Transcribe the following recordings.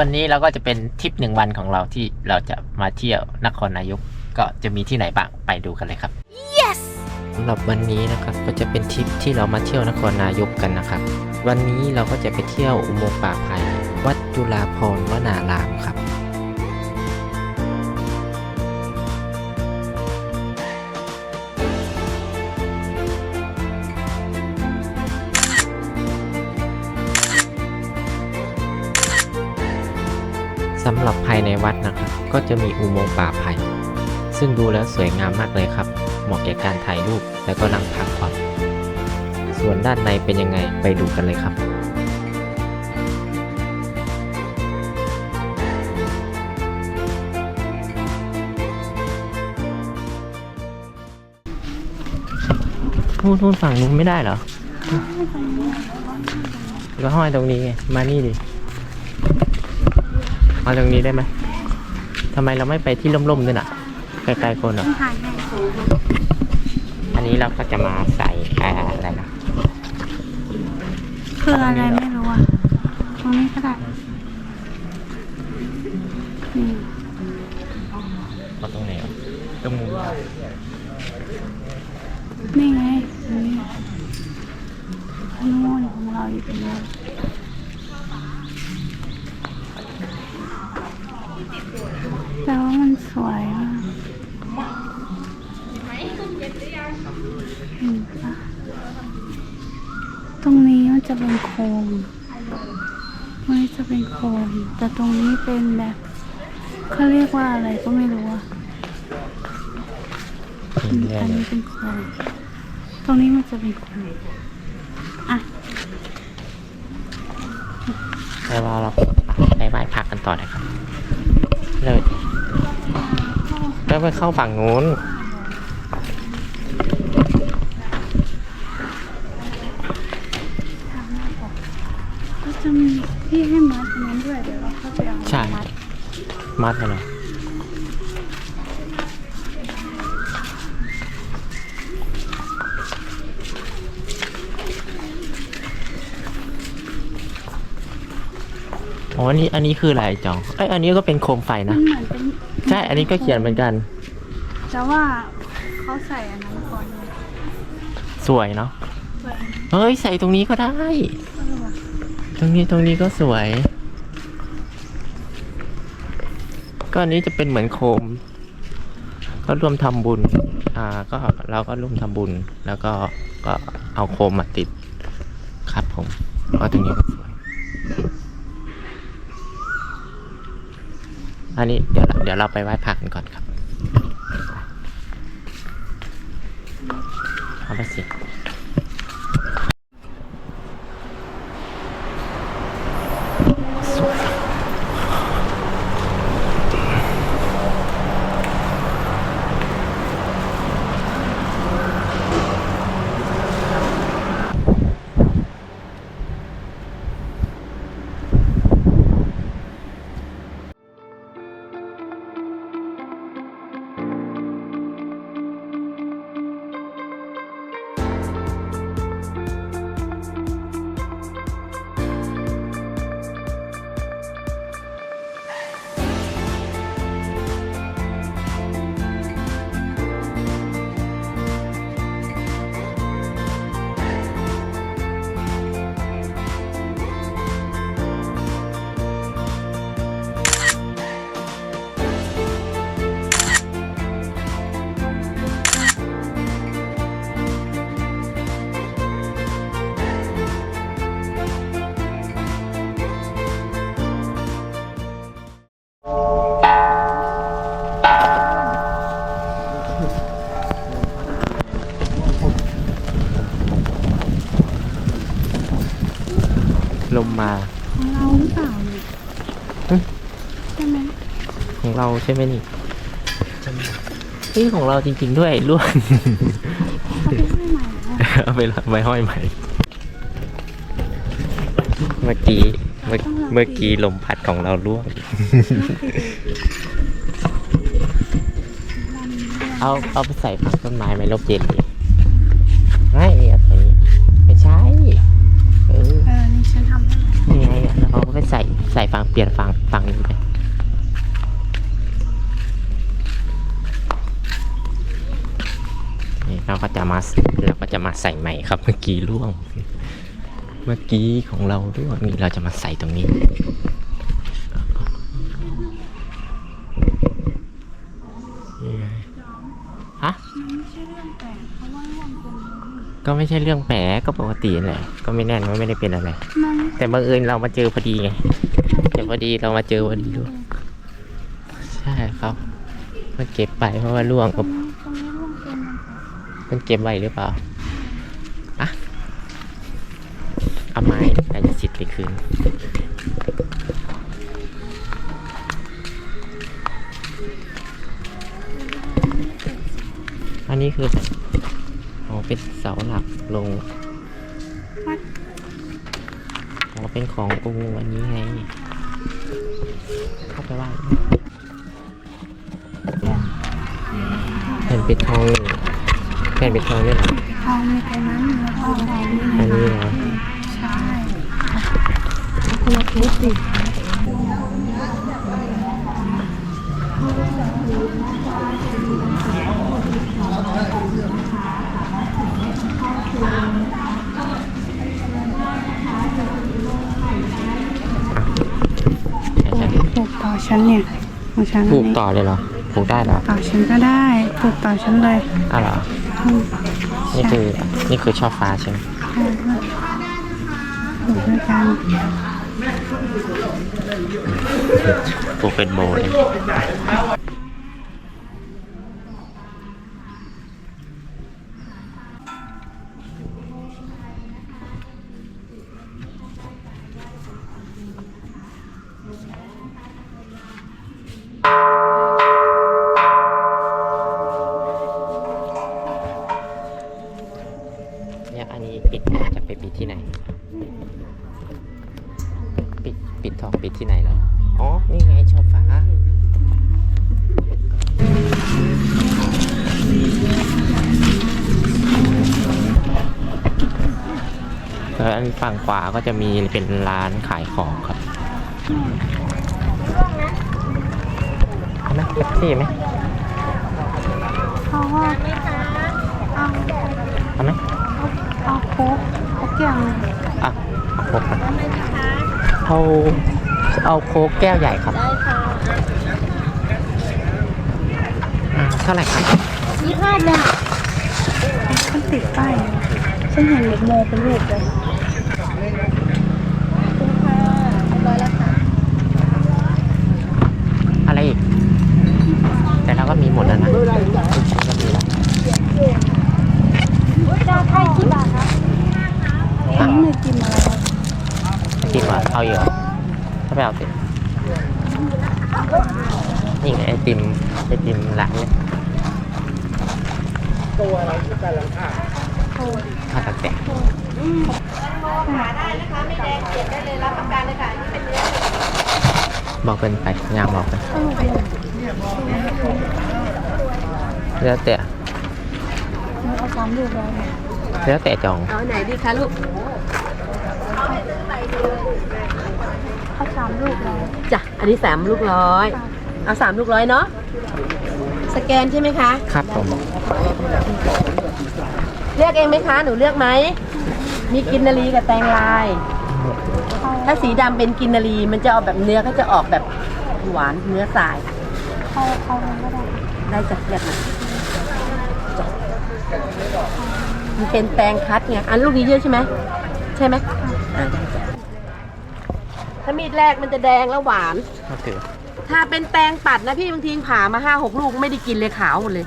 สวัสดีครับวันนี้เราก็จะเป็นทริปหนึ่งวันของเราที่เราจะมาเที่ยวนครนายกก็จะมีที่ไหนบ้างไปดูกันเลยครับ yes สำหรับวันนี้นะครับก็จะเป็นทริปที่เรามาเที่ยวนครนายกกันนะครับ วันนี้เราก็จะไปเที่ยวอุโมงค์ป่าไผ่วัดจุฬาภรณ์วนารามครับำหรับภายในวัดนะครับ ก็จะมีอุโมงค์ป่าไผ่ซึ่งดูแล้วสวยงามมากเลยครับ เหมาะแก่การถ่ายรูปแล้วก็นั่งพักผ่อนส่วนด้านในเป็นยังไงไปดูกันเลยครับนู่นนู่นฝั่งนู้นไม่ได้เหรอก็ห้อยตรงนี้ไง มานี่ดิ มาตรงนี้ได้ไหมทำไมเราไม่ไปที่ร่มๆด้วยน่ะไกลๆคนเหรอถ่ายให้อันนี้เราก็จะมาใส่อ่าอะไรนะคืออะไรไม่รู้อะ ตรงนี้ก็ได้นี่มาตรงไหนอะตรงมุมนี่ไงนี่นู่นของเราอยู่ตรงนี้นแต่ว่ามันสวยมากเห็นปะตรงนี้มันจะ เป็นโคมมันจะเป็นโคม แต่ตรงนี้เป็นแบบเขาเรียกว่าอะไรก็ไม่รู้อะอันนี้เป็นโคม ตรงนี้มันจะเป็นโคมอะแล้วเราเราไปไหว้พักกันต่อนะครับเลยก็ไปเข้าฝั่งนู้น มัดไปเลยอ๋ออันนี้ อันนี้คืออะไรจองเอ้ยอันนี้ก็เป็นโคมไฟมันะนเหมือนเป็นใช่ อันนี้ก็เขียนเหมือนกัน แต่ว่าเขาใส่อันนั้นก่อนไงสวยเนาะสวยเฮ้ย ใส่ตรงนี้ก็ได้เออว่ะตรงนี้ตรงนี้ก็สวย ก็อันนี้จะเป็นเหมือนโคม ก็ร่วมทำบุญ อ่า ก็เราก็ร่วมทำบุญ แล้วก็ก็เอาโคมมาติด ครับผมก็ตรงนี้ก็สวย อันนี้เดี๋ยวเราเดี๋ยวเราไปไหว้พระกันก่อนครับเอาไปสิ ใช่ไหมนี่นี่ของเราจริง ๆ ด้วยร่วงเขาไปให้ใหม่เหรอเอาไปไว้ห้อยใหม่ เมื่อกี้เมื่อเมื่อกี้ลมพัดของเราร่วง เอาเอาไปใส่ผักต้นไม้ไหมลบเย็นดิไม่เนี่ยตรงนี้ไม่ใช่เออเออ นี่ฉันทำให้ใหม่นี่ไงเอาไปใส่ใส่ส่ฟังเปลี่ยนฟังฟังนี้ไปนี่เรา ก็จะมาเราก็จะมาใส่ใหม่ครับ เมื่อกี้ร่วง เมื่อกี้ของเราร่วงนี่เราจะมาใส่ตรงนี้ฮะก็ไม่ใช่เรื่องแปลกก็ปกติแหละก็ไม่แน่นว่าไม่ได้เป็นอะไร แต่บังเอิญเรามาเจอพอดีไงเจอพอดีเรามาเจอพอดีด้วยใช่ครับมันเก็บไปเพราะว่าร่วงก็ตรงนี้ร่วงเต็มเลยค่ะ มันเก็บไว้หรือเปล่าอะเอาไม้อาจจะสิทธิ์ไปคืนอันนี้คือแบบอ๋อเป็นเสาหลักลงวัดอ๋อเป็นขององค์อันนี้ไงเข้าไปไหว่าแผ่นปิดทองนี่ แผ่นปิดทองนี่เหรอทองมีตรงนั้นแล้วก็ทองนี่อันนี้นะเหรอใช่คนละทุกสิให้ฉันปลูกต่อฉันเนี่ยของฉันปลูกต่อเลยเหรอปลูกได้เหรอ ต่อฉันก็ได้ปลูกต่อฉันเลยอ้าวเหรออืม นี่คือนี่คือช่อฟ้าใช่ไหมใช่ค่ะปลูกด้วยกันปลูกเป็นโบเลยเนี่ย ขวาก็จะมีเป็นร้านขายของครับเอาไหมแท็กซี่ไหมเพราะว่าเอาเอาไหมเอาโค้กโค้กอย่างอะเอาโค้กมาเอาเอาโค้กแก้วใหญ่ครับได้ค่ะอ่าเท่าไหร่ครับยี่ห้าเลยค่ะฉันติดป้ายอยู่ฉันเห็นโมเป็นรูปเลย คุณค่ะเรียบร้อยแล้วค่ะ อะไรอีก แต่เราก็มีหมดแล้วนะทุกชิ้นก็มีแล้ว ดาวไทยกี่บาทคะ ฉันไม่กินอะไรกินว่าเอาอยู่เหรอถ้าไม่เอาสินี่ไงไอติมไอติมร้านเนี่ยตัวอะไรที่แต่ละค่าข้าวตักแตกบอกเป็นไปงามบอกเป็นแล้วแต่เอาสามลูกเลยแล้วแต่จองเอาไหนดีคะลูก เอาสามลูกเลยจ้ะ อันนี้สามลูกร้อย เอาสามลูกร้อยเนาะ สแกนใช่ไหมคะ ครับผม เลือกเองไหมคะ หนูเลือกไหม มีกินนารีกับแตงลาย ถ้าสีดำเป็นกินนารีมันจะออกแบบเนื้อก็จะออกแบบหวานเนื้อสาย เข้าเข้าเลยก็ได้ได้จ้ะเลือกมาจ้ะมันเป็นแตงคัดไง อันลูกนี้เยอะใช่ไหม ใช่ไหมอ่าได้จ้ะ ถ้ามีดแรกมันจะแดงแล้วหวานก็คือถ้าเป็นแตงปัดนะพี่บางทีผ่ามาห้าหกลูกไม่ได้กินเลยขาวหมดเลย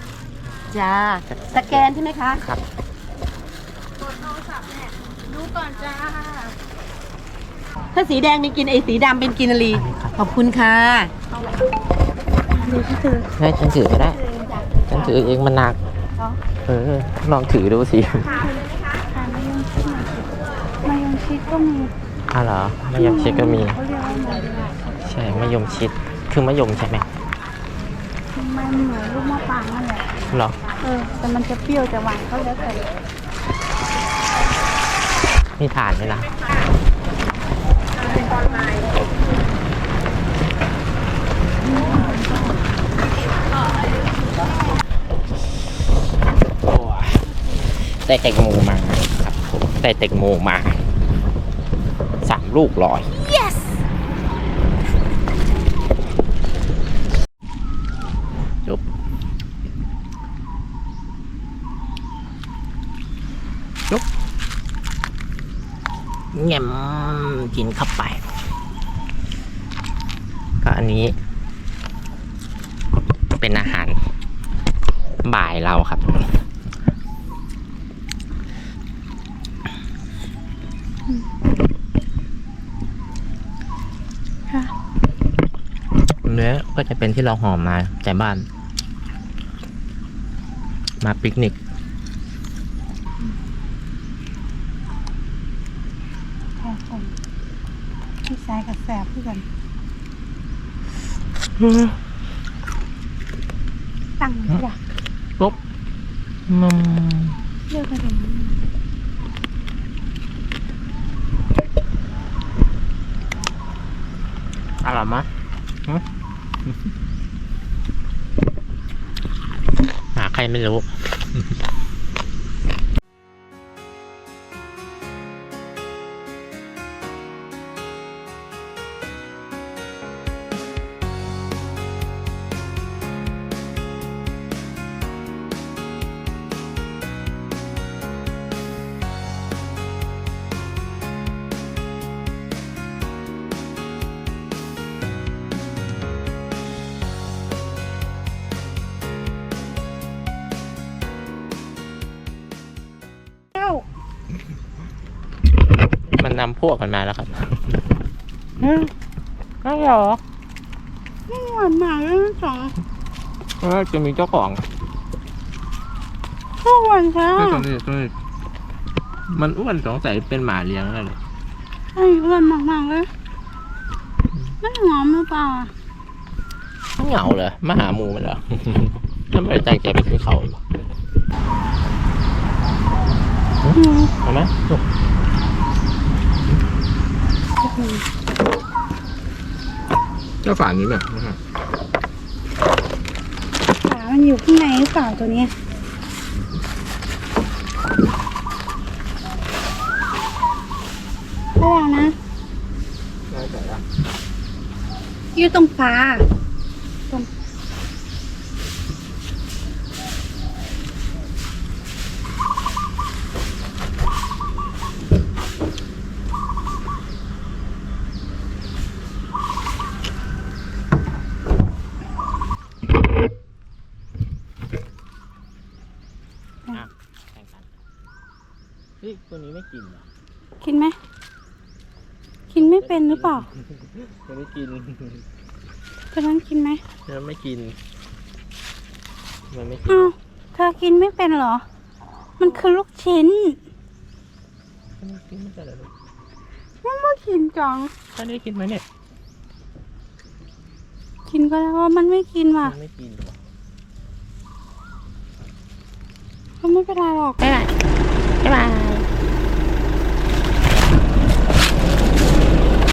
จ้า สแกนใช่ไหมคะ ครับถ้าสีแดงมีกินไอสีดำเป็นกินนารีขอบคุณค่ะดูที่เธอให้ฉันถือก็ได้ ฉันถือเองมันหนัก เออ ลองถือดูสิทานมายงชิดมายงชิดก็มี อ้าวเหรอมะยมชิดก็มี ใช่มะยมชิดคือมะยมใช่ไหมมันเหมือนลูกมะปางนั่นแหละเหรอเออแต่มันจะเปรี้ยวจะหวานก็แล้วแต่มีฐานไหมนะโอ้เได้แตงโมมาครับผมได้แตงหมูมา ลูกลอย yes จุ๊บจุ๊บแง่มกินเข้าไป ก็อันนี้ เป็นอาหารบ่ายเราครับ ก็จะเป็นที่เราห่อมาจากบ้าน มาปิกนิกค่ะผมพี่ชายกับแสบเพื่อนตั้งที่ละปุ๊บมันเลือกกระดมอร่อยมั้ยหึ หาใครไม่รู้ จะมีเจ้าของข้วหวานช้าตัวนี้ตัวนี้มันอ้วนสงสัยเป็นหมาเลี้ยงแล้วเลยไอ้อ้วนมากๆเลยไม่หอมหรือเปล่าเหงาเลยมาหาหมูมันเหรอแล้วไม่ได้ตั้งใจไปซื้อเขาหรออืมเอาไหมเจ้าฝานี้แบบ มันอยู่ข้างในหรือเปล่าตัวเนี้ยระวังนะ อยู่ตรงฟ้า ฮ้ยตัวนี้ไม่กินเหรอกินไหมกินไม่เป็นหรือเปล่าตัวนี้กินตัวนั้นกินไหมมันไม่กิน มันไม่กินอ้าวเธอกินไม่เป็นเหรอ มันคือลูกชิ้นมันไม่กินไม่ใช่เหรอลูกมันไม่กินจังท่านได้กินไหมเนี่ย กินก็แล้วว่ามันไม่กินว่ะมันไม่กินหรอก็ไม่เป็นไรหรอก บ๊ายบายบ๊ายบาย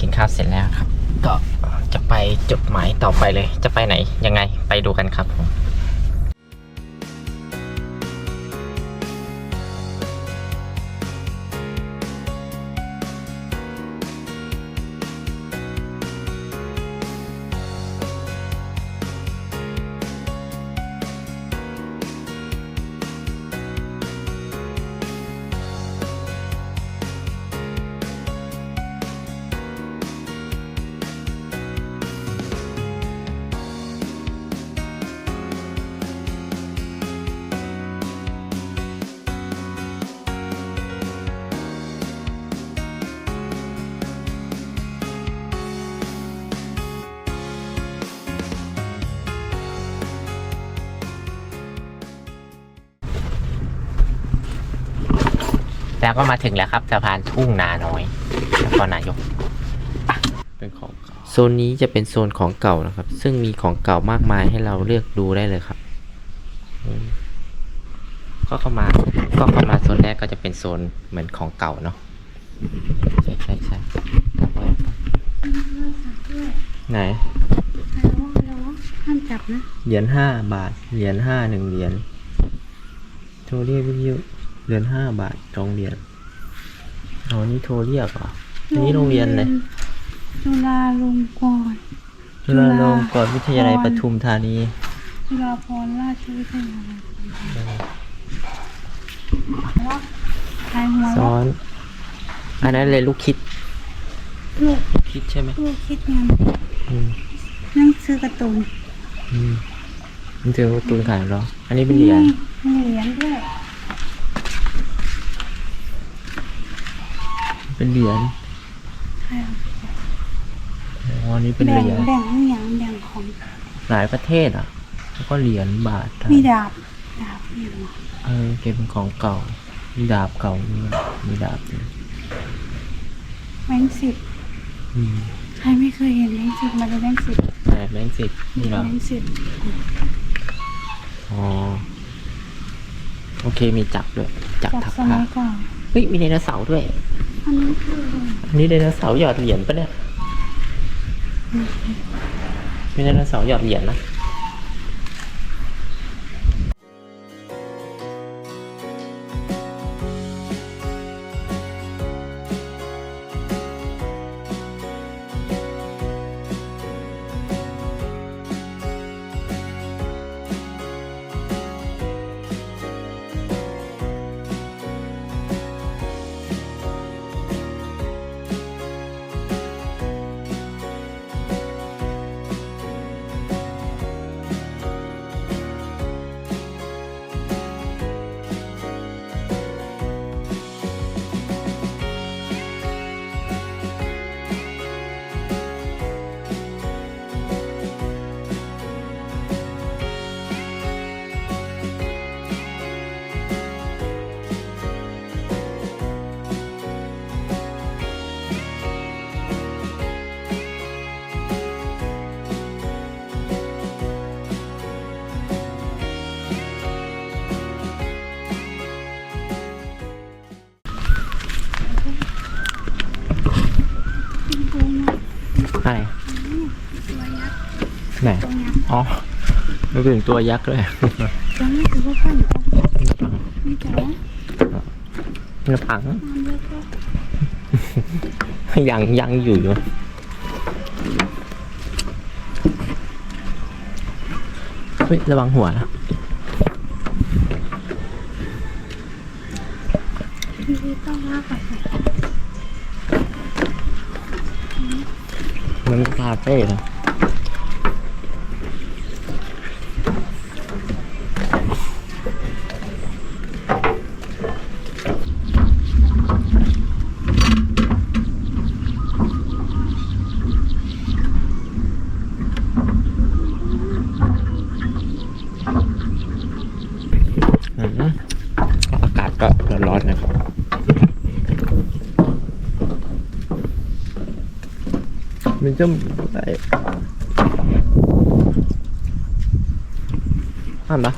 กินข้าว เสร็จแล้วครับ ก็จะไปจุดหมายต่อไปเลย จะไปไหนยังไงไปดูกันครับผม แล้วก็มาถึงแล้วครับสะพานทุ่งนาน้อยนครนายกอะเป็นของเก่าโซนนี้จะเป็นโซนของเก่านะครับ ซึ่งมีของเก่ามากมายให้เราเลือกดูได้เลยครับอืมก็เข้ามา ก็เข้ามาโซนแรกก็จะเป็นโซนเหมือนของเก่าเนาะ ใช่ใช่ใช่ไหนห้ามจับนะ เหรียญห้าบาท เหรียญห้าหนึ่งเหรียญโทรเรียกวิทยุ เหรียญห้าบาทสองเหรียญอ๋อนี่โทรเรียกเหรออันนี้โรงเรียนเลยจุฬาลงกรณ์ จุฬาลงกรณ์วิทยาลัยปทุมธานี จุฬาภรณราชวิทยาลัยทายหัวซ้อน อันนั้นเลยลูกคิด ลูกลูกคิดใช่ไหมลูกคิดงานอืมหนั่งซื้อการ์ตูนอืมมันถือว่าตูนขายเหรอ อันนี้เป็นเหรียญมีเหรียญด้วย เป็นเหรียญใช่อ๋ออันนี้เป็นแบ่เหงรียญแบ่งอหย่างแบ่งของหลายประเทศอะ แล้วก็เหรียญบาทไทยมีดาบดาบนี่หรอเออเก็บเป็นของเก่า มีดาบเก่าด้วยมีดาบด้วยแบงค์สิบอืมใครไม่เคยเห็นแบงค์สิบมาเลยแบงค์สิบแต่แบงค์สิบนี่เหรอแบงค์สิบอ๋อโอเคมีจับด้วยจับจากถักสผ้ามัยก่อนเฮ้ยมีไดโนเสาร์ด้วย อันนี้คืออันนี้ไดโนเสาร์หยอดเหรียญปะเนี่ยมีไดโนเสาร์หยอดเหรียญนะ นเป็นตัวยักษ์เลยตัวนี้ถือว่าพันนี่จ๋าเนื้อผังมันเยอะก็ยังยังอยู่อยู่เฮ้ยระวังหัวนะมีต้องลากไปมันคาเฟ่นะอืมอากาศก็ร้อนๆนะครับ มัน จะอะไรอ่านปะ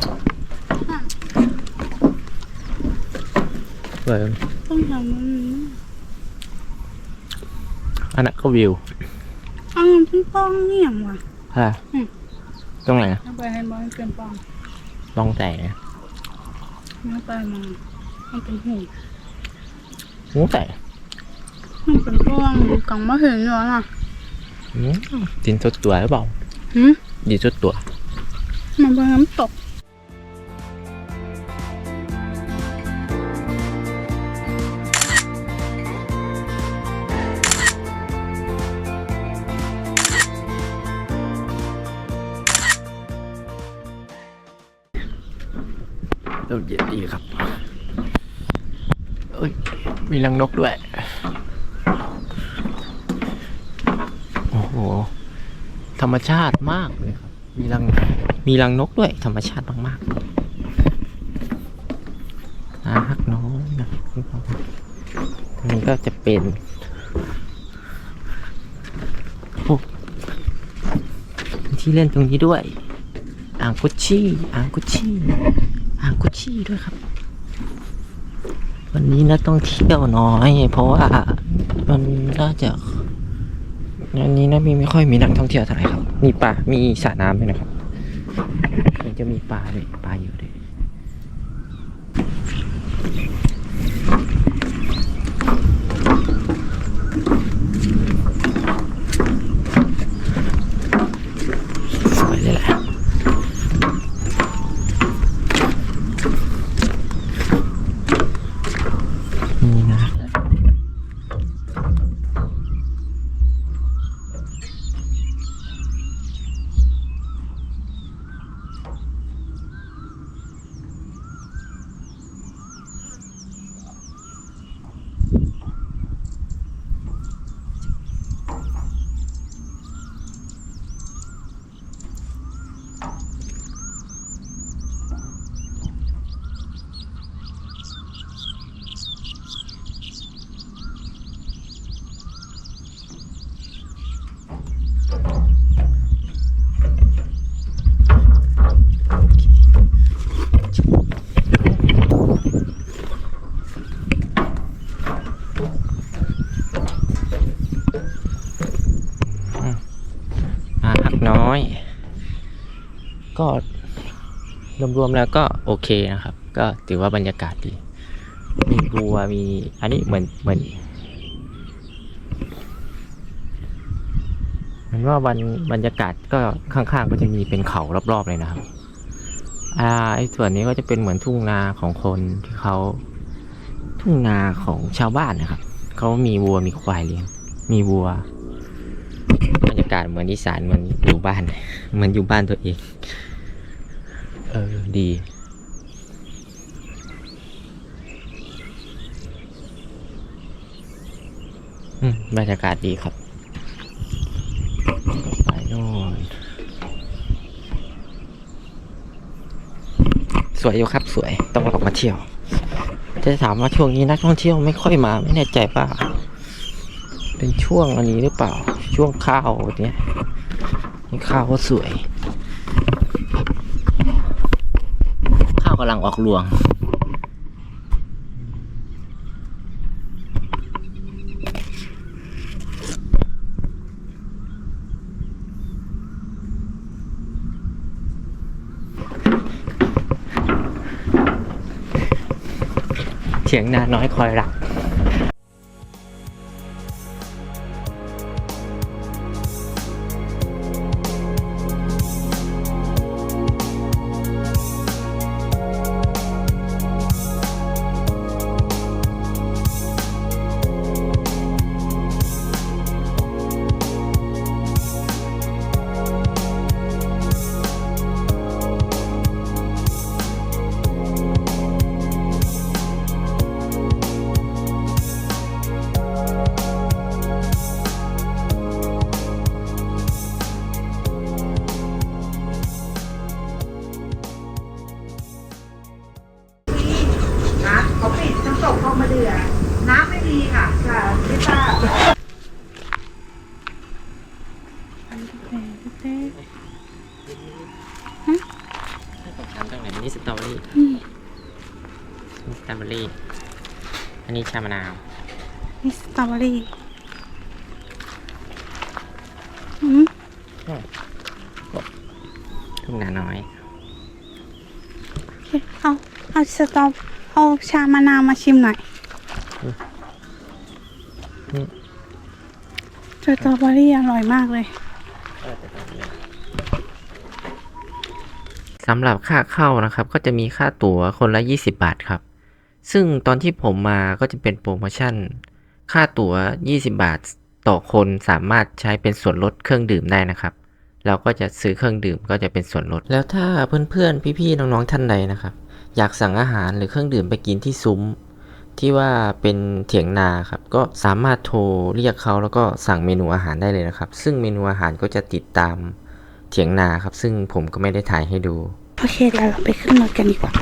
เลยต้องทำมันอันนั้นก็วิวอ้าวมันเป็นป้องนี่อย่างวะฮะอืมตรงไหนนะเอาไปให้บอลเป็นป้องลองแต่นะเอาไปมามันเป็นหูหูแต่มันเป็นป้องกล่องมาเห็นเหรอล่ะอืม ดินสุดตัวหรือเปล่าหืมดินสุดตัว มันเป็นน้ำตกลมเย็นดีครับ เอ้ย มีรังนกด้วย โอ้โห ธรรมชาติมากเลยครับ มีรัง มีรังนกด้วย ธรรมชาติมากๆนาฮักน้อยนะครับมันก็จะเป็นโอ้ที่เล่นตรงนี้ด้วย อ่างกุชชี่ อ่างกุชชี่ อ่างกุชชี่ด้วยครับ วันนี้นักท่องเที่ยวน้อย เพราะว่ามันน่าจะ อันนี้นะมีไม่ค่อยมีนักท่องเที่ยวเท่าไหร่ครับ มีป่ามีสระน้ำด้วยนะครับมันจะมีปลาด้วยปลาอยู่ด้วย ก็รวมๆแล้วก็โอเคนะครับ ก็ถือว่าบรรยากาศดี มีบัวมีอันนี้เหมือนเหมือนเหมือนว่าวันบรรยากาศก็ข้างๆก็จะมีเป็นเขารอบๆเลยนะครับ อ่าไอ้ส่วนนี้ก็จะเป็นเหมือนทุ่งนาของคนที่เขาทุ่งนาของชาวบ้านนะครับเขามีวัวมีควายเลี้ยง มีวัว บรรยากาศเหมือนอีสานเหมือนอยู่บ้าน เหมือนอยู่บ้านตัวเอง เออ ดี อืม บรรยากาศดีครับไปโน่นสวยอยู่ครับ สวย ต้องออกมาเที่ยว จะถามว่าช่วงนี้นักท่องเที่ยวไม่ค่อยมา ไม่แน่ใจป่ะเป็นช่วงอันนี้หรือเปล่า ช่วงข้าวเนี้ยข้าวก็สวย ข้าว กำลังออกรวงเสียงนาน้อยคอยรัก นนี้ชามะนาว นี่สตรอเบอรี่อืมทุ่งนาน้อยโอเคเอา เอาสตรอเอาชามะนาวมาชิมหน่อยอืมสตรอเบอรี่อร่อยมากเลยสำหรับค่าเข้านะครับ ก็จะมีค่าตั๋วคนละ 20 บาทครับ ซึ่งตอนที่ผมมาก็จะเป็นโปรโมชั่น ค่าตั๋ว 20 บาทต่อคนสามารถใช้เป็นส่วนลดเครื่องดื่มได้นะครับ เราก็จะซื้อเครื่องดื่มก็จะเป็นส่วนลด แล้วถ้าเพื่อนๆ พี่ๆ น้องๆ ท่านใดนะครับ อยากสั่งอาหารหรือเครื่องดื่มไปกินที่ซุ้ม ที่ว่าเป็นเถียงนาครับ ก็สามารถโทรเรียกเขาแล้วก็สั่งเมนูอาหารได้เลยนะครับ ซึ่งเมนูอาหารก็จะติดตามเถียงนาครับ ซึ่งผมก็ไม่ได้ถ่ายให้ดู โอเคเราไปขึ้นรถกันดีกว่า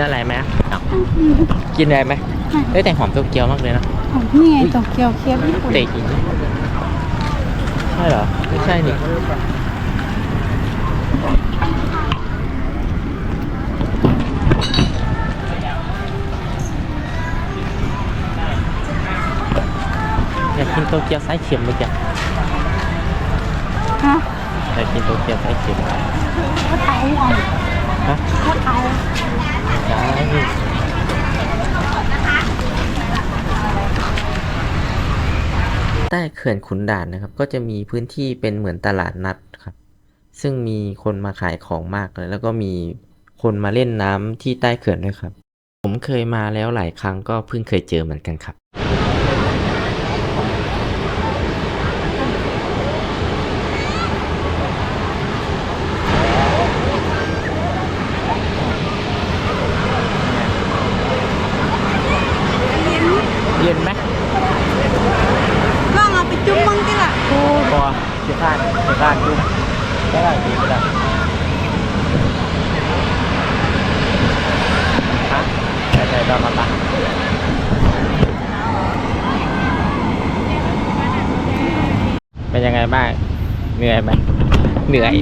กินอะไรไหมกินอะไรไหมได้แต่หอมโตเกียวมากเลยนะของนี่ไงโตเกียวเคฟญี่ปุ่นเตะอีกใช่เหรอ ไม่ใช่นี่อยากกินโตเกียวไส้เค็มเมื่อกี้ฮะอยากกินโตเกียวไส้เค็มเขาายอะฮะเขาขาย ใต้เขื่อนขุนด่านนะครับ ก็จะมีพื้นที่เป็นเหมือนตลาดนัดครับ ซึ่งมีคนมาขายของมากเลย แล้วก็มีคนมาเล่นน้ำที่ใต้เขื่อนด้วยครับ ผมเคยมาแล้วหลายครั้งก็เพิ่งเคยเจอเหมือนกันครับ เย็นไหม ลองเอาไปจุ่มมึงดิล่ะ โอ้บอเสียข้านเสียข้านจุ๊บได้ไรดีก็ได้ฮะใช่ใช่ตอนมาปะเป็นยังไงบ้าง เหนื่อยไหม เหนื่อย